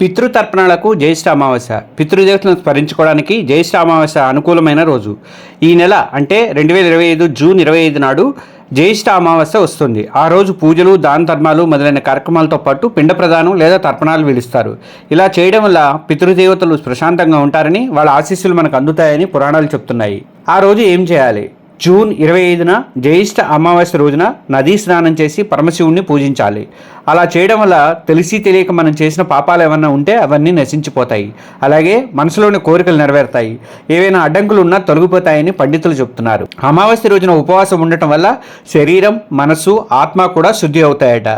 పితృతర్పణలకు జ్యేష్ఠ అమావాస్య. పితృదేవతలను స్మరించుకోవడానికి జ్యేష్ఠ అమావాస్య అనుకూలమైన రోజు. ఈ నెల అంటే రెండు వేల ఇరవై ఐదు జూన్ ఇరవై ఐదు నాడు జ్యేష్ఠ అమావాస్య వస్తుంది. ఆ రోజు పూజలు దాన ధర్మాలు మొదలైన కార్యక్రమాలతో పాటు పిండ ప్రదానం లేదా తర్పణాలు పిలుస్తారు ఇలా చేయడం వల్ల పితృదేవతలు ప్రశాంతంగా ఉంటారని వాళ్ళ ఆశీస్సులు మనకు అందుతాయని పురాణాలు చెప్తున్నాయి. ఆ రోజు ఏం చేయాలి? జూన్ ఇరవై ఐదున జ్యేష్ఠ అమావాస్య రోజున నదీ స్నానం చేసి పరమశివుణ్ణి పూజించాలి. అలా చేయడం వల్ల తెలిసి తెలియక మనం చేసిన పాపాలు ఏమన్నా ఉంటే అవన్నీ నశించిపోతాయి. అలాగే మనసులోని కోరికలు నెరవేరుతాయి. ఏవైనా అడ్డంకులు ఉన్నా తొలగిపోతాయని పండితులు చెప్తున్నారు. అమావాస్య రోజున ఉపవాసం ఉండటం వల్ల శరీరం మనసు ఆత్మ కూడా శుద్ధి అవుతాయట.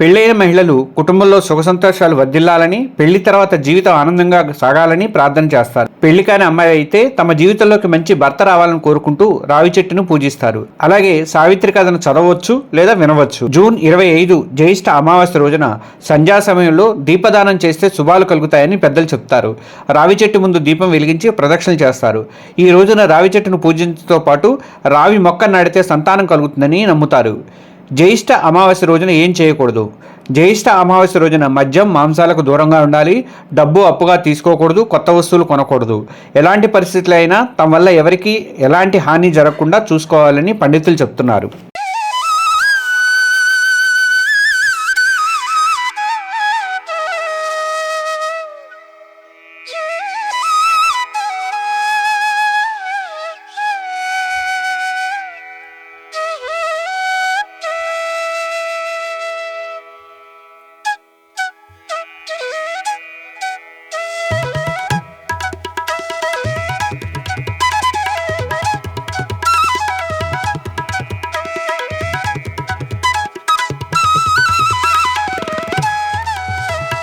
పెళ్ళైన మహిళలు కుటుంబంలో సుఖ సంతోషాలు వర్ధిల్లాలని పెళ్ళి తర్వాత జీవితం ఆనందంగా సాగాలని ప్రార్థన చేస్తారు. పెళ్ళి కాని అమ్మాయి అయితే తమ జీవితంలోకి మంచి భర్త రావాలని కోరుకుంటూ రావి చెట్టును పూజిస్తారు. అలాగే సావిత్రి కథను చదవచ్చు లేదా వినవచ్చు. జూన్ ఇరవై ఐదు జ్యేష్ఠ అమావాస్య రోజున సంధ్యా సమయంలో దీపదానం చేస్తే శుభాలు కలుగుతాయని పెద్దలు చెప్తారు. రావి చెట్టు ముందు దీపం వెలిగించి ప్రదక్షిణలు చేస్తారు. ఈ రోజున రావి చెట్టును పూజించడంతో పాటు రావి మొక్క నాటితే సంతానం కలుగుతుందని నమ్ముతారు. జ్యేష్ఠ అమావాస్య రోజున ఏం చేయకూడదు? జ్యేష్ఠ అమావాస్య రోజున మద్యం మాంసాలకు దూరంగా ఉండాలి డబ్బు అప్పుగా తీసుకోకూడదు కొత్త వస్తువులు కొనకూడదు. ఎలాంటి పరిస్థితులు అయినా తమ వల్ల ఎవరికి ఎలాంటి హాని జరగకుండా చూసుకోవాలని పండితులు చెప్తున్నారు.